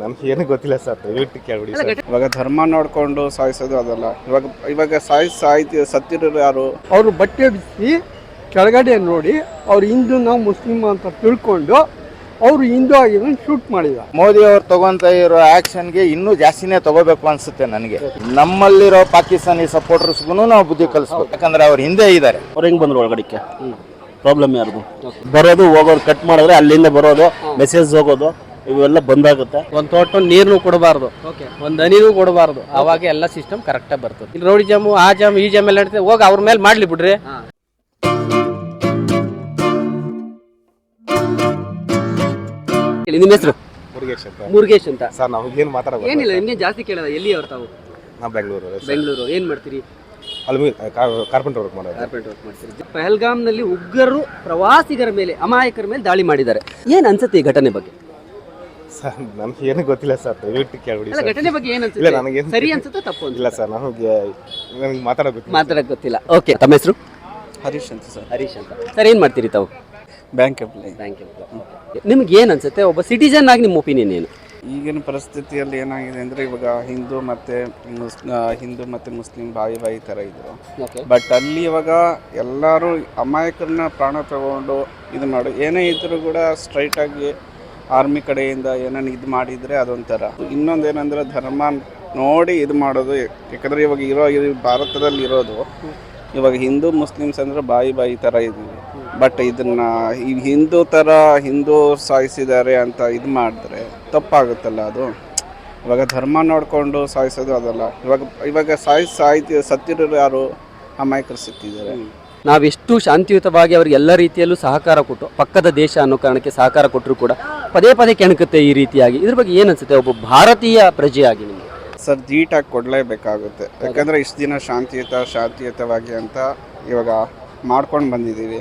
ನಮ್ಗೆ ಏನು ಗೊತ್ತಿಲ್ಲ ಸರ್ ದಯವಿಟ್ಟು ಕೇಳ್ಬಿಡಿ ಸರ್. ಇವಾಗ ಧರ್ಮ ನೋಡ್ಕೊಂಡು ಸಾಯಿಸೋದು ಅದಲ್ಲ. ಇವಾಗ ಇವಾಗ ಸಾಯಿಸ್ ಸಾಯ್ತಿ ಸತ್ತಿರೋರು ಯಾರು? ಅವರು ಬಟ್ಟೆ ಬಿಸಿ ಕೆಳಗಡೆ ನೋಡಿ ಅವ್ರು ಹಿಂದೂ ನಾವು ಮುಸ್ಲಿಮ್ ಅಂತ ತಿಳ್ಕೊಂಡು ಅವರು ಹಿಂದೂ ಆಗಿರೋ ಶೂಟ್ ಮಾಡಿದ. ಮೋದಿ ಅವ್ರು ತಗೊಂತ ಇರೋ ಆಕ್ಷನ್ಗೆ ಇನ್ನೂ ಜಾಸ್ತಿನೇ ತಗೋಬೇಕು ಅನ್ಸುತ್ತೆ ನನಗೆ. ನಮ್ಮಲ್ಲಿರೋ ಪಾಕಿಸ್ತಾನಿ ಸಪೋರ್ಟರ್ಸ್ಗೂ ನಾವು ಬುದ್ಧಿ ಕಲಿಸ್ಬೇಕು. ಯಾಕಂದ್ರೆ ಅವ್ರು ಹಿಂದೆ ಇದ್ದಾರೆ. ಅವ್ರು ಹೆಂಗ್ ಬಂದ್ರು ಒಳಗಡೆಗೆ ಪ್ರಾಬ್ಲಮ್ ಯಾರ್ದು? ಬರೋದು ಹೋಗೋದು ಕಟ್ ಮಾಡಿದ್ರೆ ಅಲ್ಲಿಂದ ಬರೋದು ಮೆಸೇಜ್ ಹೋಗೋದು. ಇವೆಲ್ಲ ಬಂದಾಗುತ್ತೆ. ಒಂದ್ ತೋಟ ನೀರ್ನು ಕೊಡಬಾರ್ದು. ಒಂದ್ ಹನಿನೂ ಕೊಡಬಾರ್ದು. ಅವಾಗ ಎಲ್ಲ ಸಿಸ್ಟಮ್ ಕರೆಕ್ಟಾಗಿ ಬರ್ತದೆ. ಇಲ್ಲಿ ರೋಡ್ ಜಾಮು ಆ ಜಾಮ್ ಈ ಜಾಮ್ ಎಲ್ಲ ಇರ್ತದೆ ಹೋಗಿ ಅವ್ರ ಮೇಲೆ ಮಾಡ್ಲಿ ಬಿಡ್ರಿ. ನಿಮ್ಮ ಹೆಸರು? ಮುರುಗೇಶ್ ಅಂತ. ಮುರುಗೇಶ್ ಅಂತ. ಸರ್ ನಮಗೇನು ಮಾತಾಡೋದು ಏನಿಲ್ಲ ನಿಮ್ಗೆ ಜಾಸ್ತಿ ಕೇಳದ? ಎಲ್ಲಿ ಅವ್ರು ತಾವು? ನಾವು ಬೆಂಗಳೂರು. ಬೆಂಗಳೂರು. ಏನ್ ಮಾಡ್ತೀರಿ? ಅಲ್ಲಿ ಕಾರ್ಪೆಂಟರ್ ವರ್ಕ್ ಮಾಡೋದು. ಕಾರ್ಪೆಂಟ್ ವರ್ಕ್ ಮಾಡ್ತೀರಿ. ಪಹಲ್ಗಾಮ್ನಲ್ಲಿ ಉಗ್ರರು ಪ್ರವಾಸಿಗರ ಮೇಲೆ ಅಮಾಯಕರ ಮೇಲೆ ದಾಳಿ ಮಾಡಿದ್ದಾರೆ. ಏನ್ ಅನ್ಸುತ್ತೆ ಈ ಘಟನೆ ಬಗ್ಗೆ? ಸರ್ ನಮ್ಗೆ ಏನು ಗೊತ್ತಿಲ್ಲ ಸರ್ ದಯವಿಟ್ಟು ಕೇಳ್ಬಿಡಿ ಅಲ್ಲ ಸರ್. ಘಟನೆ ಬಗ್ಗೆ ಏನು ಇಲ್ಲ ಅನ್ಸುತ್ತೆ ನನಗೇನು ಸರಿ ಅನ್ಸುತ್ತೆ ತಪ್ಪು ಅನ್ಸುತ್ತೆ? ಇಲ್ಲ ಸರ್ ನಮಗೆ ನನಗೆ ಮಾತಾಡೋ ಗೊತ್ತಿಲ್ಲ ಮಾತಾಡಕ್ ಗೊತ್ತಿಲ್ಲ. ಓಕೆ ತಮ್ಮ ಹೆಸರು? ಹರೀಶ್ ಅಂತ ಸರ್. ಹರೀಶ್ ಅಂತ. ಸರ್ ಏನು ಮಾಡ್ತೀರಿ ತಾವು? ಬ್ಯಾಂಕ್ ಎಂಪ್ಲಾಯ್ ಥ್ಯಾಂಕ್ ಯು ನಿಮ್ಗೆ ಏನು ಅನ್ಸುತ್ತೆ? ಒಬ್ಬ ಸಿಟಿಜನ್ ಆಗಿ ನಿಮ್ಮ ಒಪಿನಿಯನ್ ಏನು? ಈಗಿನ ಪರಿಸ್ಥಿತಿಯಲ್ಲಿ ಏನಾಗಿದೆ ಅಂದರೆ ಇವಾಗ ಹಿಂದೂ ಮತ್ತು ಮುಸ್ ಆ, ಹಿಂದೂ ಮತ್ತು ಮುಸ್ಲಿಂ ಬಾಯಿ ಬಾಯಿ ಥರ ಇದ್ದರು ಓಕೆ ಬಟ್ ಅಲ್ಲಿ ಇವಾಗ ಎಲ್ಲರೂ ಅಮಾಯಕರನ್ನ ಪ್ರಾಣ ತಗೊಂಡು ಇದು ಮಾಡು ಏನೇ ಇದ್ರೂ ಕೂಡ ಸ್ಟ್ರೈಟಾಗಿ ಆರ್ಮಿ ಕಡೆಯಿಂದ ಏನೇನು ಇದು ಮಾಡಿದರೆ ಅದೊಂಥರ. ಏನಂದ್ರೆ ಧರ್ಮ ನೋಡಿ ಇದು ಮಾಡೋದು, ಯಾಕಂದರೆ ಇವಾಗ ಇರೋ ಭಾರತದಲ್ಲಿ ಇರೋದು, ಇವಾಗ ಹಿಂದೂ ಮುಸ್ಲಿಮ್ಸ್ ಅಂದರೆ ಬಾಯಿ ಬಾಯಿ ಥರ ಇದ್ದೀವಿ. ಬಟ್ ಇದನ್ನ ಈ ಹಿಂದೂ ಥರ ಹಿಂದೂ ಸಾಯಿಸಿದ್ದಾರೆ ಅಂತ ಇದು ಮಾಡಿದ್ರೆ ತಪ್ಪಾಗುತ್ತಲ್ಲ ಅದು? ಇವಾಗ ಧರ್ಮ ನೋಡಿಕೊಂಡು ಸಾಯಿಸೋದು ಅದಲ್ಲ. ಇವಾಗ ಇವಾಗ ಸಾಯಿಸಿ, ಸಾಯ್ತಿ, ಸತ್ತಿರೋರು ಯಾರು? ಅಮಾಯಕರು ಸತ್ತಿದ್ದಾರೆ. ನಾವೆಷ್ಟು ಶಾಂತಿಯುತವಾಗಿ ಅವ್ರಿಗೆ ಎಲ್ಲ ರೀತಿಯಲ್ಲೂ ಸಹಕಾರ ಕೊಟ್ಟು, ಪಕ್ಕದ ದೇಶ ಅನ್ನೋ ಕಾರಣಕ್ಕೆ ಸಹಕಾರ ಕೊಟ್ಟರು ಕೂಡ ಪದೇ ಪದೇ ಕೆಣಕುತ್ತೆ ಈ ರೀತಿಯಾಗಿ. ಇದ್ರ ಬಗ್ಗೆ ಏನು ಅನ್ಸುತ್ತೆ? ಒಬ್ಬ ಭಾರತೀಯ ಪ್ರಜೆಯಾಗಿ ನಿಮಗೆ. ಸರ್ ಧೀಟಾಗಿ ಕೊಡಲೇಬೇಕಾಗುತ್ತೆ. ಯಾಕಂದರೆ ಇಷ್ಟು ದಿನ ಶಾಂತಿಯುತ ಶಾಂತಿಯುತವಾಗಿ ಅಂತ ಇವಾಗ ಮಾಡ್ಕೊಂಡು ಬಂದಿದ್ದೀವಿ.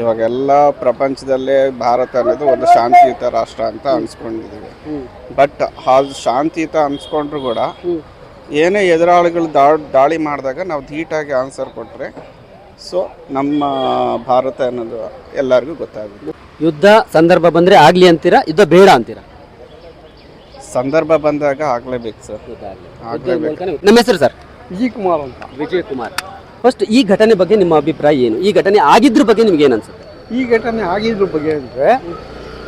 ಇವಾಗ ಎಲ್ಲ ಪ್ರಪಂಚದಲ್ಲೇ ಭಾರತ ಅನ್ನೋದು ಒಂದು ಶಾಂತಿಯುತ ರಾಷ್ಟ್ರ ಅಂತ ಅನ್ಸ್ಕೊಂಡಿದ್ದೀವಿ. ಬಟ್ ಅದು ಶಾಂತಿಯುತ ಅನ್ಸ್ಕೊಂಡ್ರು ಕೂಡ ಏನೇ ಎದುರಾಳಿಗಳು ದಾಳಿ ಮಾಡಿದಾಗ ನಾವು ಧೀಟಾಗಿ ಆನ್ಸರ್ ಕೊಟ್ಟರೆ ಸೊ ನಮ್ಮ ಭಾರತ ಅನ್ನೋದು ಎಲ್ಲರಿಗೂ ಗೊತ್ತಾಗುತ್ತೆ. ಯುದ್ಧ ಸಂದರ್ಭ ಬಂದರೆ ಆಗಲಿ ಅಂತೀರಾ ಯುದ್ಧ ಬೇಡ ಅಂತೀರಾ? ಸಂದರ್ಭ ಬಂದಾಗ ಆಗಲೇಬೇಕು ಸರ್. ಆಗಲೇಬೇಕು. ನಮ್ಮ ಹೆಸರು ಸರ್? ವಿಜಯ್ ಕುಮಾರ್ ಅಂತ. ವಿಜಯ್ ಕುಮಾರ್. ಫಸ್ಟ್ ಈ ಘಟನೆ ಬಗ್ಗೆ ನಿಮ್ಮ ಅಭಿಪ್ರಾಯ ಏನು? ಈ ಘಟನೆ ಆಗಿದ್ರ ಬಗ್ಗೆ ನಿಮ್ಗೆ ಏನು ಅನ್ಸುತ್ತೆ? ಈ ಘಟನೆ ಆಗಿದ್ರ ಬಗ್ಗೆ ಅಂದರೆ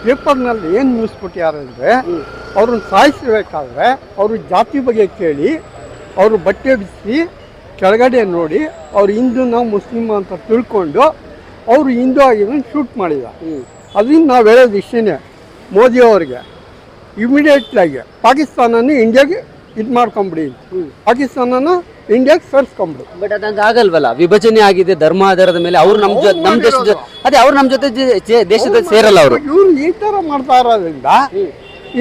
ಪೇಪರ್ನಲ್ಲಿ ಏನು ನ್ಯೂಸ್ ಕೊಟ್ಟಿದ್ದಾರೆ ಅಂದರೆ ಅವ್ರನ್ನ ಸಾಯಿಸಬೇಕಾದ್ರೆ ಅವರು ಜಾತಿ ಬಗ್ಗೆ ಕೇಳಿ ಅವರು ಬಟ್ಟೆ ಬಿಚ್ಚಿ ಕೆಳಗಡೆ ನೋಡಿ ಅವ್ರು ಹಿಂದೂ ನಾವು ಮುಸ್ಲಿಮ್ ಅಂತ ತಿಳ್ಕೊಂಡು ಅವರು ಹಿಂದೂ ಆಗಿದ್ರೆ ಶೂಟ್ ಮಾಡಿದ. ಅದರಿಂದ ನಾವು ಹೇಳೋದು ಇಷ್ಟೇ ಮೋದಿ ಅವರಿಗೆ. ಇಮಿಡಿಯೇಟ್ಲಾಗಿ ಪಾಕಿಸ್ತಾನನ ಇಂಡಿಯಾಗೆ ಇದು ಮಾಡ್ಕೊಂಬಿಡಿ ಪಾಕಿಸ್ತಾನನ ಇಂಡಿಯಾಗೆ ಸೇರಿಸ್ಕೊಂಬಿಡು. ಬಟ್ ಅದಂಗೆ ಆಗಲ್ವಲ್ಲ ವಿಭಜನೆ ಆಗಿದೆ ಧರ್ಮ ಆಧಾರದ ಮೇಲೆ ಅವ್ರು ನಮ್ಮ ಜೊತೆ ನಮ್ಮ ದೇಶದ ಅದೇ ಅವ್ರು ನಮ್ಮ ಜೊತೆ ದೇಶದ ಸೇರಲ್ಲ ಅವರು. ಇವರು ಈ ಥರ ಮಾಡ್ತಾ ಇರೋದ್ರಿಂದ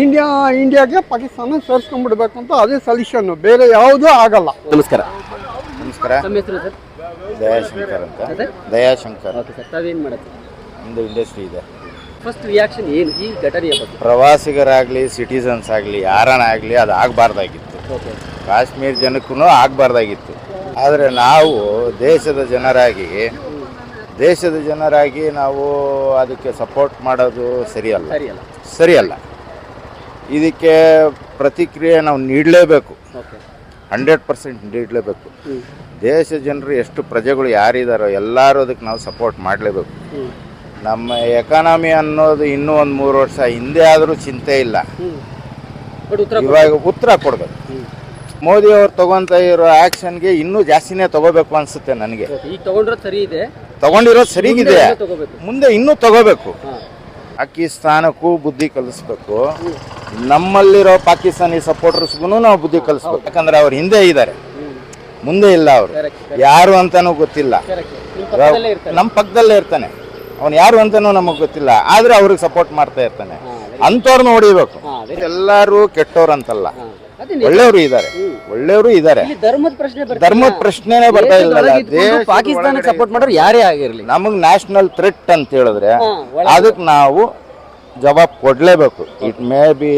ಇಂಡಿಯಾ ಇಂಡಿಯಾಗೆ ಪಾಕಿಸ್ತಾನ ಸೇರಿಸ್ಕೊಂಡ್ಬಿಡ್ಬೇಕು ಅಂತ ಅದೇ ಸೊಲ್ಯೂಷನ್ ಬೇರೆ ಯಾವುದೂ ಆಗಲ್ಲ. ನಮಸ್ಕಾರ. ನಮಸ್ಕಾರ. ತಮ್ಮ ಹೆಸರು ಸರ್? ದಯಾಶಂಕರ್ ಅಂತ. ಅದೇ? ದಯಾಶಂಕರ್. ಓಕೆ ಸರ್ ತಾವೇನ್ ಮಾಡತ್ತೀರಿ ಒಂದು ಇಂಡಸ್ಟ್ರಿ ಇದೆ. ಫಸ್ಟ್ ರಿಯಾಕ್ಷನ್ ಏನು? ಈ ಘಟನೆಯ ಬಗ್ಗೆ. ಪ್ರವಾಸಿಗರಾಗಲಿ ಸಿಟಿಸನ್ಸ್ ಆಗಲಿ ಯಾರನ್ನ ಆಗಲಿ ಅದು ಆಗಬಾರ್ದಾಗಿತ್ತು. ಕಾಶ್ಮೀರ ಜನಕ್ಕೂ ಆಗಬಾರ್ದಾಗಿತ್ತು. ಆದರೆ ನಾವು ದೇಶದ ಜನರಾಗಿ ದೇಶದ ಜನರಾಗಿ ನಾವು ಅದಕ್ಕೆ ಸಪೋರ್ಟ್ ಮಾಡೋದು ಸರಿಯಲ್ಲ. ಸರಿಯಲ್ಲ. ಸರಿಯಲ್ಲ. ಇದಕ್ಕೆ ಪ್ರತಿಕ್ರಿಯೆ ನಾವು ನೀಡಲೇಬೇಕು. ಓಕೆ. ಹಂಡ್ರೆಡ್ ಪರ್ಸೆಂಟ್ ನೀಡಲೇಬೇಕು. ದೇಶ ಜನರು ಎಷ್ಟು ಪ್ರಜೆಗಳು ಯಾರಿದ್ದಾರೋ ಎಲ್ಲರೂ ಅದಕ್ಕೆ ನಾವು ಸಪೋರ್ಟ್ ಮಾಡಲೇಬೇಕು. ನಮ್ಮ ಎಕಾನಮಿ ಅನ್ನೋದು ಇನ್ನೂ ಒಂದು ಮೂರು ವರ್ಷ ಹಿಂದೆ ಆದರೂ ಚಿಂತೆ ಇಲ್ಲ. ಇವಾಗ ಉತ್ತರ ಕೊಡಬೇಕು. ಮೋದಿ ಅವ್ರು ತಗೊಂತ ಇರೋ ಆಕ್ಷನ್ಗೆ ಇನ್ನೂ ಜಾಸ್ತಿನೇ ತಗೋಬೇಕು ಅನ್ಸುತ್ತೆ ನನಗೆ. ಸರಿ ಇದೆ. ತಗೊಂಡಿರೋದು ಸರಿಗಿದೆ. ಮುಂದೆ ಇನ್ನೂ ತಗೋಬೇಕು. ಪಾಕಿಸ್ತಾನಕ್ಕೂ ಬುದ್ಧಿ ಕಲಿಸ್ಬೇಕು. ನಮ್ಮಲ್ಲಿರೋ ಪಾಕಿಸ್ತಾನಿ ಸಪೋರ್ಟರ್ಸ್ಗೂ ನಾವು ಬುದ್ಧಿ ಕಲಿಸ್ಬೇಕು. ಯಾಕಂದ್ರೆ ಅವ್ರು ಹಿಂದೆ ಇದ್ದಾರೆ. ಮುಂದೆ ಇಲ್ಲ ಅವರು. ಯಾರು ಅಂತಾನೂ ಗೊತ್ತಿಲ್ಲ. ನಮ್ಮ ಪಕ್ಕದಲ್ಲೇ ಇರ್ತಾನೆ. ಅವನು ಯಾರು ಅಂತಾನೂ ನಮಗೆ ಗೊತ್ತಿಲ್ಲ. ಆದ್ರೆ ಅವ್ರಿಗೆ ಸಪೋರ್ಟ್ ಮಾಡ್ತಾ ಇರ್ತಾನೆ. ಅಂಥವ್ರನ್ನ ಹೊಡಿಬೇಕು ಎಲ್ಲರೂ ಕೆಟ್ಟವ್ರು ಅಂತಲ್ಲ ಹಾ. ಅದೇ. ನಿಜ. ಒಳ್ಳೆಯವರು ಇದ್ದಾರೆ. ಒಳ್ಳೆಯವರು ಇದ್ದಾರೆ. ಧರ್ಮದ ಪ್ರಶ್ನೆ. ಧರ್ಮದ ಪ್ರಶ್ನೆನೇ ಬರ್ತಾ ಇಲ್ಲ. ಪಾಕಿಸ್ತಾನ ಪಾಕಿಸ್ತಾನಕ್ಕೆ ಸಪೋರ್ಟ್ ಮಾಡೋರು ಯಾರೇ ಆಗಿರಲಿ. ನಮಗೆ ನ್ಯಾಷನಲ್ ಥ್ರೆಟ್ ಅಂತ ಹೇಳಿದ್ರೆ ಅದಕ್ಕೆ ನಾವು ಜವಾಬ್ ಕೊಡಲೇಬೇಕು. It may be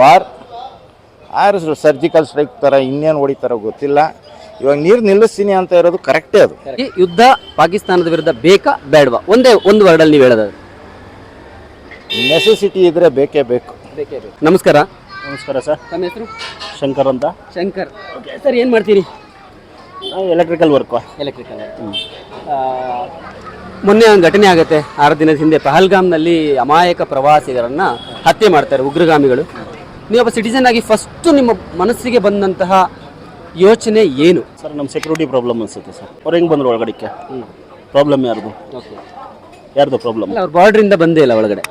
war or surgical strike ಥರ ಇನ್ನೇನು ಹೊಡಿತಾರೋ ಗೊತ್ತಿಲ್ಲ. ಇವಾಗ ನೀರು ನಿಲ್ಲಿಸ್ತೀನಿ ಅಂತ ಇರೋದು ಕರೆಕ್ಟೇ ಅದು. ಈ ಯುದ್ಧ ಪಾಕಿಸ್ತಾನದ ವಿರುದ್ಧ ಬೇಕಾ ಬೇಡವಾ? ಒಂದೇ ಒಂದು ವರ್ಡಲ್ಲಿ ನೀವು ಹೇಳೋದು ನೆಸೆಸಿಟಿ ಇದ್ರೆ ಬೇಕೇ ಬೇಕು. ನಮಸ್ಕಾರ. ನಮಸ್ಕಾರ ಸರ್. ನಮ್ಮ ಹೆಸರು? ಶಂಕರ್ ಅಂತ. ಶಂಕರ್. ಓಕೆ ಸರ್ ಏನು ಮಾಡ್ತೀರಿ? ಎಲೆಕ್ಟ್ರಿಕಲ್ ವರ್ಕು ಎಲೆಕ್ಟ್ರಿಕಲ್ ಮೊನ್ನೆ ಒಂದು ಘಟನೆ ಆಗುತ್ತೆ. ಆರು ದಿನದ ಹಿಂದೆ ಪಹಲ್ಗಾಮ್ನಲ್ಲಿ ಅಮಾಯಕ ಪ್ರವಾಸಿಗರನ್ನು ಹತ್ಯೆ ಮಾಡ್ತಾರೆ ಉಗ್ರಗಾಮಿಗಳು. ನೀವೊಬ್ಬ ಸಿಟಿಸನ್ ಆಗಿ ಫಸ್ಟು ನಿಮ್ಮ ಮನಸ್ಸಿಗೆ ಬಂದಂತಹ ಯೋಚನೆ ಏನು? ಸರ್ ನಮ್ಮ ಸೆಕ್ಯೂರಿಟಿ ಪ್ರಾಬ್ಲಮ್ ಅನ್ಸುತ್ತೆ ಸರ್. ಅವ್ರು ಹೆಂಗೆ ಬಂದರು ಒಳಗಡೆಕ್ಕೆ? ಪ್ರಾಬ್ಲಮ್ ಯಾರ್ದು? ಯಾರ್ದು ಪ್ರಾಬ್ಲಮ್ ಅಲ್ಲ ಅವ್ರು ಬಾರ್ಡ್ರಿಂದ ಬಂದೇ ಇಲ್ಲ ಒಳಗಡೆ.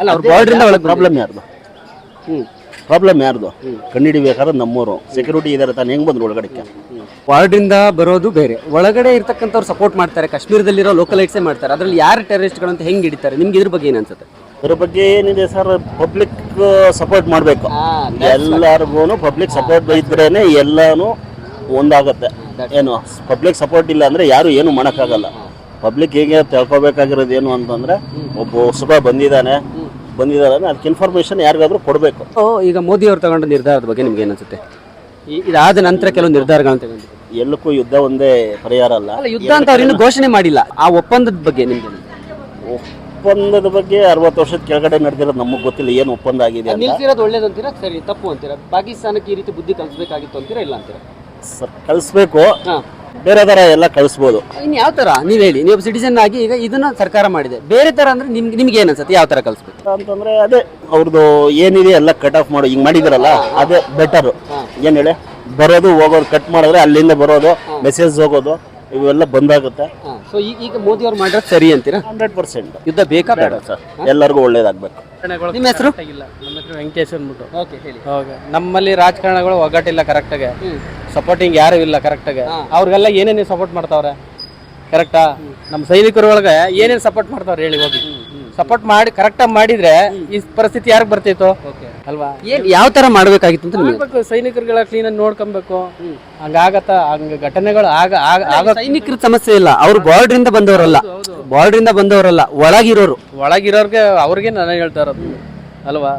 ಅಲ್ಲ ಅವ್ರು ಬಾರ್ಡ್ರಿಂದ ಒಳಗೆ ಪ್ರಾಬ್ಲಮ್ ಯಾರ್ದು? ಹ್ಞೂ ಪ್ರಾಬ್ಲಮ್ ಯಾರ್ದು? ಕಂಡಿಡಿಬೇಕಾದ್ರೆ ನಮ್ಮೂರು. ಸೆಕ್ಯೂರಿಟಿ ಇದಾರೆ ತಾನು ಹೆಂಗೆ ಬಂದ್ರು ಒಳಗಡೆ ವಾರ್ಡಿಂದ ಬರೋದು ಬೇರೆ. ಒಳಗಡೆ ಇರ್ತಕ್ಕಂಥವ್ರು ಸಪೋರ್ಟ್ ಮಾಡ್ತಾರೆ ಕಾಶ್ಮೀರದಲ್ಲಿರೋ ಲೋಕಲೈಟ್ಸೇ ಮಾಡ್ತಾರೆ. ಅದರಲ್ಲಿ ಯಾರು ಟೆರರಿಸ್ಟ್ಗಳು ಅಂತ ಹೆಂಗೆ ಹಿಡಿತಾರೆ? ನಿಮ್ಗೆ ಇದ್ರ ಬಗ್ಗೆ ಏನು ಅನ್ಸುತ್ತೆ? ಅದ್ರ ಬಗ್ಗೆ ಏನಿದೆ ಸರ್ ಪಬ್ಲಿಕ್ ಸಪೋರ್ಟ್ ಮಾಡಬೇಕು. ಎಲ್ಲರಿಗೂ ಪಬ್ಲಿಕ್ ಸಪೋರ್ಟ್ ಇದ್ರೇನೆ ಎಲ್ಲಾನು ಒಂದಾಗುತ್ತೆ. ಏನು ಪಬ್ಲಿಕ್ ಸಪೋರ್ಟ್ ಇಲ್ಲ ಅಂದ್ರೆ ಯಾರು ಏನು ಮಾಡೋಕ್ಕಾಗಲ್ಲ. ಪಬ್ಲಿಕ್ ಹೇಗೆ ತಿಳ್ಕೊಬೇಕಾಗಿರೋದು ಏನು ಅಂತಂದ್ರೆ ಒಬ್ಬ ಹೊಸಬ ಬಂದಿದ್ದಾನೆ. ಬಂದಿದ್ದಾನೆ ಅದಕ್ಕೆ ಇನ್ಫಾರ್ಮೇಶನ್ ಯಾರಿಗಾದ್ರೂ ಕೊಡಬೇಕು. ಓ, ಈಗ ಮೋದಿ ಅವರು ತಗೊಂಡ ನಿರ್ಧಾರದ ಬಗ್ಗೆ ನಿಮ್ಗೆ ಏನಿಸುತ್ತೆ ಈ- ಇದಾದ ನಂತರ ಕೆಲವು ನಿರ್ಧಾರಗಳನ್ನು ತಗೊಂಡಿದ್ದಾರೆ? ಎಲ್ಲಕ್ಕೂ ಯುದ್ಧ ಒಂದೇ ಪರಿಹಾರ ಅಲ್ಲ. ಅಲ್ಲ ಯುದ್ಧ ಅಂತ ಅವ್ರು ಇನ್ನೂ ಘೋಷಣೆ ಮಾಡಿಲ್ಲ. ಆ ಒಪ್ಪಂದದ ಬಗ್ಗೆ ನಿಮ್ಗೆ ಒಪ್ಪಂದದ ಬಗ್ಗೆ ಅರವತ್ತು ವರ್ಷದ ಕೆಳಗಡೆ ನಡೆದಿರೋದು ನಮಗೆ ಗೊತ್ತಿಲ್ಲ ಏನು ಒಪ್ಪಂದ ಆಗಿದೆ ಅಂತ. ನಿಲ್ಸಿರೋದು ಒಳ್ಳೇದು ಅಂತೀರಾ ಸರಿ ತಪ್ಪು ಅಂತೀರಾ? ಪಾಕಿಸ್ತಾನಕ್ಕೆ ಈ ರೀತಿ ಬುದ್ಧಿ ಕಲಿಸ್ಬೇಕಾಗಿತ್ತು ಅಂತೀರಾ ಇಲ್ಲ ಅಂತೀರಾ? ಸರ್ ಕಲಿಸ್ಬೇಕು. ಹಾ. ಬೇರೆ ಥರ ಎಲ್ಲ ಕಳಿಸ್ಬೋದು. ಇನ್ನು ಯಾವ ತರ? ನೀವು ಹೇಳಿ. ನೀವು ಸಿಟಿಸನ್ ಆಗಿ ಈಗ ಇದನ್ನ ಸರ್ಕಾರ ಮಾಡಿದೆ. ಬೇರೆ ತರ ಅಂದ್ರೆ ನಿಮ್ಗೆ ನಿಮ್ಗೆ ಏನು ಅನ್ಸುತ್ತೆ? ಯಾವ ತರ ಕಳಿಸ್ಬೇಕು? ಅಂತಂದ್ರೆ ಅದೇ ಅವ್ರದ್ದು ಏನಿದೆ ಎಲ್ಲ ಕಟ್ ಆಫ್ ಮಾಡಿ. ಹಿಂಗ್ ಮಾಡಿದಾರಲ್ಲ ಅದೇ ಬೆಟರ್ ಏನ್ ಹೇಳಿ? ಬರೋದು ಹೋಗೋದು ಕಟ್ ಮಾಡಿದ್ರೆ ಅಲ್ಲಿಂದ ಬರೋದು ಮೆಸೇಜ್ ಹೋಗೋದು ಇವೆಲ್ಲ ಬಂದಾಗುತ್ತೆ. ಸೊ ಈಗ ಮೋದಿ ಅವ್ರು ಮಾಡಿರೋದು ಸರಿ ಅಂತೀರಾ? Hundred percent. ಯುದ್ಧ ಬೇಕಾ ಬೇಡ? ಸರ್. ಎಲ್ಲರಿಗೂ ಒಳ್ಳೇದಾಗ್ಬೇಕು. ನಿಮ್ಮ ಹೆಸರು? ಇಲ್ಲ ನಮ್ಮ ಹೆಸರು ವೆಂಕಟೇಶ್ ಅಂದ್ಬಿಟ್ಟು. ಓಕೆ ಹೇಳಿ. ನಮ್ಮಲ್ಲಿ ರಾಜಕಾರಣಗಳು ಒಗ್ಗಟ್ಟಿಲ್ಲ ಕರೆಕ್ಟಾಗೆ ಸಪೋರ್ಟಿಂಗ್ ಯಾರು ಇಲ್ಲ ಕರೆಕ್ಟಾಗಿ ಅವ್ರಿಗೆಲ್ಲ ಏನೇನು ಸಪೋರ್ಟ್ ಮಾಡ್ತಾವ್ರೆ? ಕರೆಕ್ಟಾ ನಮ್ಮ ಸೈನಿಕರ ಒಳಗೆ ಏನೇನು ಸಪೋರ್ಟ್ ಮಾಡ್ತಾವ್ರೆ ಹೇಳಿ ಹೋಗಿ. ಸಪೋರ್ಟ್ ಮಾಡಿ ಕರೆಕ್ಟಾಗಿ ಮಾಡಿದ್ರೆ ಈ ಪರಿಸ್ಥಿತಿ ಯಾರಿಗೆ ಬರ್ತಿತ್ತು? ಅಲ್ವಾ? ಏನ್ ಯಾವ ತರ ಮಾಡ್ಬೇಕಾಗಿತ್ತು ಅಂತ ನಿಮಗೆ? ಸೈನಿಕರುಗಳ ಕ್ಲೀನಾಗಿ ನೋಡ್ಕೊಬೇಕು. ಹಂಗಾಗತ್ತ ಹಂಗ ಘಟನೆಗಳು ಆಗ ಆಗ ಆಗ ಸೈನಿಕರ ಸಮಸ್ಯೆ ಇಲ್ಲ. ಅವ್ರು ಬಾರ್ಡರ್ ಇಂದ ಬಂದವರಲ್ಲ. ಬಾರ್ಡರ್ ಇಂದ ಬಂದವರಲ್ಲ. ಒಳಗಿರೋರು. ಒಳಗಿರೋರ್ಗೆ ಅವ್ರಿಗೆ ನಾನು ಹೇಳ್ತಾ ಇರೋದು? ಅಲ್ವಾ?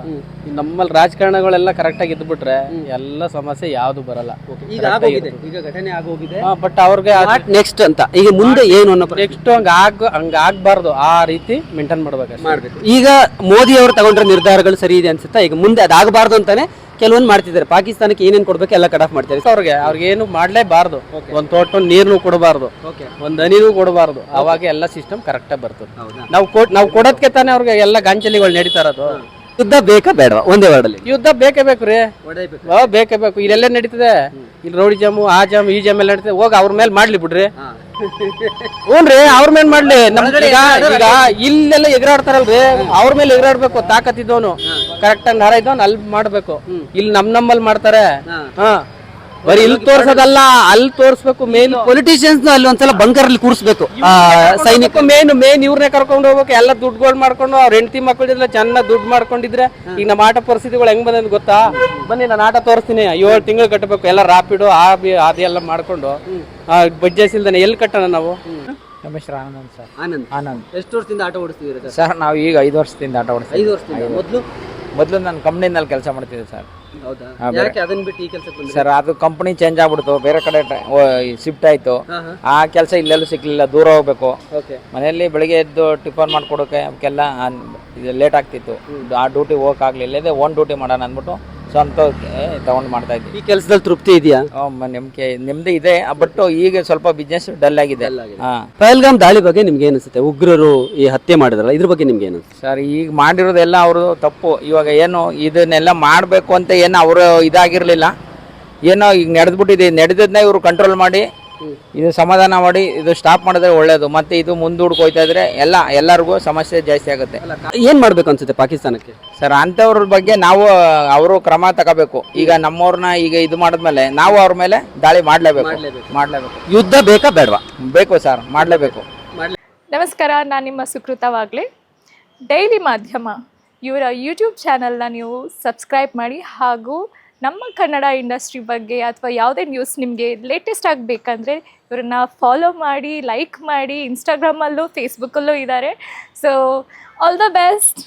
ಈ ನಮ್ಮಲ್ಲಿ ರಾಜಕಾರಣಗಳೆಲ್ಲ ಕರೆಕ್ಟಾಗಿ ಇದ್ಬಿಟ್ರೆ ಎಲ್ಲ ಸಮಸ್ಯೆ ಯಾವುದು ಬರಲ್ಲ. ಈಗ ಆಗೋಗಿದೆ. ಈಗ ಘಟನೆ ಆಗೋಗಿದೆ. ಬಟ್ ಅವ್ರಿಗೆ ನೆಕ್ಸ್ಟ್ ಅಂತ? ಈಗ ಮುಂದೆ ಏನು ಅನ್ನೋ ನೆಕ್ಸ್ಟ್ ಹಂಗ ಆಗ ಹಂಗ ಆಗ್ಬಾರ್ದು. ಆ ರೀತಿ ಮೇಂಟೈನ್ ಮಾಡ್ಬೇಕು. ಮಾಡ್ಬೇಕು ಈಗ ಮೋದಿ ಅವರು ತಗೊಂಡ್ರೆ ನಿರ್ಧಾರಗಳು ಸರಿ ಇದೆ ಅನ್ಸುತ್ತಾ? ಈಗ ಮುಂದೆ ಅದಾಗಬಾರ್ದು ಅಂತಾನೆ ಕೆಲವೊಂದು ಮಾಡ್ತಿದ್ದಾರೆ. ಪಾಕಿಸ್ತಾನಕ್ಕೆ ಏನೇನು ಕೊಡ್ಬೇಕು ಎಲ್ಲ ಕಟ್ ಆಫ್ ಮಾಡ್ತಾರೆ ಅವ್ರಿಗೆ ಅವ್ರಿಗೆ ಏನು ಮಾಡಲೇಬಾರ್ದು. ಒಂದು ತೋಟ ನೀರ್ನು ಕೊಡಬಾರ್ದು. ಒಂದು ಹನಿನೂ ಕೊಡಬಾರ್ದು. ಅವಾಗ ಎಲ್ಲ ಸಿಸ್ಟಮ್ ಕರೆಕ್ಟಾಗಿ ಬರ್ತದೆ. ನಾವು ನಾವು ಕೊಡೋದಕ್ಕೆ ತಾನೇ ಅವ್ರಿಗೆ ಎಲ್ಲ ಗಾಂಚಲಿಗಳು ನಡೀತಾ ಇರೋದು. ಯುದ್ಧ ಬೇಕಾ ಬೇಡ ಒಂದೇ ವಾರ್ಡಲ್ಲಿ ಯುದ್ಧ ಬೇಕೇ ಬೇಕು ರೀ. ಬೇಕೇ ಬೇಕು ಇಲ್ಲೆಲ್ಲ ನಡೀತದೆ. ಇಲ್ಲಿ ರೌಡಿ ಜಾಮು ಆ ಜಾಮ್ ಈ ಜಾಮ್ ಎಲ್ಲ ನಡೀತದೆ. ಹೋಗಿ ಅವ್ರ ಮೇಲೆ ಮಾಡ್ಲಿ ಬಿಡ್ರಿ. ಹ್ಞೂನ್ರಿ ಅವ್ರ ಮೇಲೆ ಮಾಡ್ಲಿ. ನಮ್ ಈಗ ಈಗ ಇಲ್ಲೆಲ್ಲ ಎಗರಾಡ್ತಾರಲ್ರಿ ಅವ್ರ ಮೇಲೆ ಎಗರಾಡ್ಬೇಕು ತಾಕತ್ತಿದ್ದವನು ಕರೆಕ್ಟ್ ಆಗಿ ನರ ಇದ್ದವನು ಅಲ್ಲಿ ಮಾಡ್ಬೇಕು. ಇಲ್ಲಿ ನಮ್ ನಮ್ಮಲ್ಲಿ ಮಾಡ್ತಾರೆ. ಹಾ. ಬರೀ ಇಲ್ಲಿ ತೋರ್ಸೋದಲ್ಲ ಅಲ್ಲಿ ತೋರ್ಸ್ಬೇಕು ಮೇನ್ ಪೊಲಿಟಿಷಿಯನ್ಸ್ ಅಲ್ಲಿ ಒಂದ್ಸಲ ಬಂಕರ್ ಅಲ್ಲಿ ಕೂರಿಸ್ಬೇಕು ಸೈನಿಕ ಮೇನ್ ಮೇನ್ ಇವ್ರನ್ನೇ ಕರ್ಕೊಂಡು ಹೋಗ್ಬೇಕು ಎಲ್ಲ ದುಡ್ಡುಗಳು ಮಾಡ್ಕೊಂಡು ಅವ್ರ ಹೆಂಡತಿ ಮಕ್ಕಳಿದ್ರೆ ಚೆನ್ನಾಗಿ ದುಡ್ಡು ಮಾಡ್ಕೊಂಡಿದ್ರೆ ಈಗ ನಮ್ಮ ಆಟ ಪರಿಸ್ಥಿತಿಗಳು ಹೆಂಗ್ ಬಂದ ಗೊತ್ತಾ? ಬನ್ನಿ ನಾನು ಆಟ ತೋರಿಸ್ತೀನಿ. ಏಳು ತಿಂಗಳು ಕಟ್ಟಬೇಕು ಎಲ್ಲ ರಾಪಿಡು ಆ ಬಿ ಅದೆಲ್ಲ ಮಾಡ್ಕೊಂಡು. ಇಲ್ದಾನೆ ಎಲ್ಲಿ ಕಟ್ಟೋಣ ನಾವು? ರಮೇಶ್ ಆನಂದ್ ಸರ್. ಆನಂದ್. ಆನಂದ್. ಎಷ್ಟು ವರ್ಷದಿಂದ ಆಟ ಓಡಿಸ್ತೀವಿ ಸರ್? ಸರ್ ನಾವು ಈಗ ಐದು ವರ್ಷದಿಂದ ಆಟ ಓಡಿಸ್ತೀವಿ ಐದು ವರ್ಷದಿಂದ. ಮೊದಲು? ಮೊದಲು ನಾನು ಕಂಪ್ನಿನಲ್ಲಿ ಕೆಲಸ ಮಾಡ್ತಿದ್ದೆ ಸರ್. ಹೌದಾ? ಹಾ, ಬೇರೆ. ಯಾಕೆ ಅದನ್ನ ಬಿಟ್ಟು ಈ ಕೆಲಸಕ್ಕೆ ಬಂದ್ರಿ? ಸರ್ ಅದು ಕಂಪ್ನಿ ಚೇಂಜ್ ಆಗ್ಬಿಡ್ತು ಬೇರೆ ಕಡೆ ಶಿಫ್ಟ್ ಆಯಿತು. ಹಾ, ಹಾ. ಆ ಕೆಲಸ ಇಲ್ಲೆಲ್ಲೂ ಸಿಕ್ಲಿಲ್ಲ ದೂರ ಹೋಗ್ಬೇಕು. ಓಕೆ. ಮನೆಯಲ್ಲಿ ಬೆಳಿಗ್ಗೆ ಎದ್ದು ಟಿಫನ್ ಮಾಡ್ಕೊಡೋಕೆ ಅವಕ್ಕೆಲ್ಲ ಇದು ಲೇಟ್ ಆಗ್ತಿತ್ತು. ಆ ಡ್ಯೂಟಿ ಹೋಗಕ್ಕಾಗ್ಲಿಲ್ಲ ಇಲ್ಲದೆ ಓನ್ ಡ್ಯೂಟಿ ಮಾಡೋಣ ಅಂದ್ಬಿಟ್ಟು ಸ್ವಂತ ತಗೊಂಡು ಮಾಡ್ತಾ ಇದ್ದೀವಿ ಈ ಕೆಲಸದಲ್ಲಿ ತೃಪ್ತಿ ಇದೆಯಾ? ನಿಮ್ಗೆ ನಿಮ್ದು ಇದೆ. ಬಟ್ ಈಗ ಸ್ವಲ್ಪ ಬಿಸ್ನೆಸ್ ಡಲ್ ಆಗಿದೆ. ಪಹಲ್ಗಾಮ್ ದಾಳಿ ಬಗ್ಗೆ ನಿಮ್ಗೆ ಏನಿಸುತ್ತೆ? ಉಗ್ರರು ಈ ಹತ್ಯೆ ಮಾಡಿದ್ರಲ್ಲ ಇದ್ರ ಬಗ್ಗೆ ನಿಮ್ಗೆ ಏನು ಸರ್ ಈಗ ಮಾಡಿರೋದೆಲ್ಲ ಅವರು ತಪ್ಪು. ಇವಾಗ ಏನು ಇದನ್ನೆಲ್ಲ ಮಾಡಬೇಕು ಅಂತ ಏನು ಅವರು ಇದಾಗಿರಲಿಲ್ಲ. ಏನೋ ಈಗ ನಡೆದ್ಬಿಟ್ಟಿದೆ. ನಡೆದದನ್ನ ಇವರು ಕಂಟ್ರೋಲ್ ಮಾಡಿ ಇದು ಸಮಾಧಾನ ಮಾಡಿ ಇದು ಸ್ಟಾಪ್ ಮಾಡಿದ್ರೆ ಒಳ್ಳೇದು. ಮತ್ತೆ ಇದು ಮುಂದೂಡ್ಕೋಯ್ತಾ ಇದ್ರೆ ಎಲ್ಲ ಎಲ್ಲರಿಗೂ ಸಮಸ್ಯೆ ಜಾಸ್ತಿ ಆಗುತ್ತೆ. ಏನ್ ಮಾಡ್ಬೇಕು ಅನ್ಸುತ್ತೆ ಪಾಕಿಸ್ತಾನಕ್ಕೆ? ಸರ್ ಅಂಥವ್ರ ಬಗ್ಗೆ ನಾವು ಅವರು ಕ್ರಮ ತಗೋಬೇಕು. ಈಗ ನಮ್ಮವ್ರನ್ನ ಈಗ ಇದು ಮಾಡಿದ್ಮೇಲೆ ನಾವು ಅವ್ರ ಮೇಲೆ ದಾಳಿ ಮಾಡಲೇಬೇಕು. ಮಾಡಲೇಬೇಕು. ಯುದ್ಧ ಬೇಕಾ ಬೇಡವಾ? ಬೇಕು ಸರ್ ಮಾಡಲೇಬೇಕು. ನಮಸ್ಕಾರ ನಾನು ನಿಮ್ಮ ಸುಕೃತವಾಗಲಿ ಡೈಲಿ ಮಾಧ್ಯಮ ಇವರ ಯೂಟ್ಯೂಬ್ ಚಾನಲ್ನ ನೀವು ಸಬ್ಸ್ಕ್ರೈಬ್ ಮಾಡಿ ಹಾಗೂ ನಮ್ಮ ಕನ್ನಡ ಇಂಡಸ್ಟ್ರಿ ಬಗ್ಗೆ ಅಥವಾ ಯಾವುದೇ ನ್ಯೂಸ್ ನಿಮಗೆ ಲೇಟೆಸ್ಟ್ ಆಗಬೇಕಂದ್ರೆ ಇವರನ್ನ ಫಾಲೋ ಮಾಡಿ ಲೈಕ್ ಮಾಡಿ ಇನ್ಸ್ಟಾಗ್ರಾಮಲ್ಲೂ ಫೇಸ್ಬುಕ್ಕಲ್ಲೂ ಇದ್ದಾರೆ ಸೊ ಆಲ್ ದ ಬೆಸ್ಟ್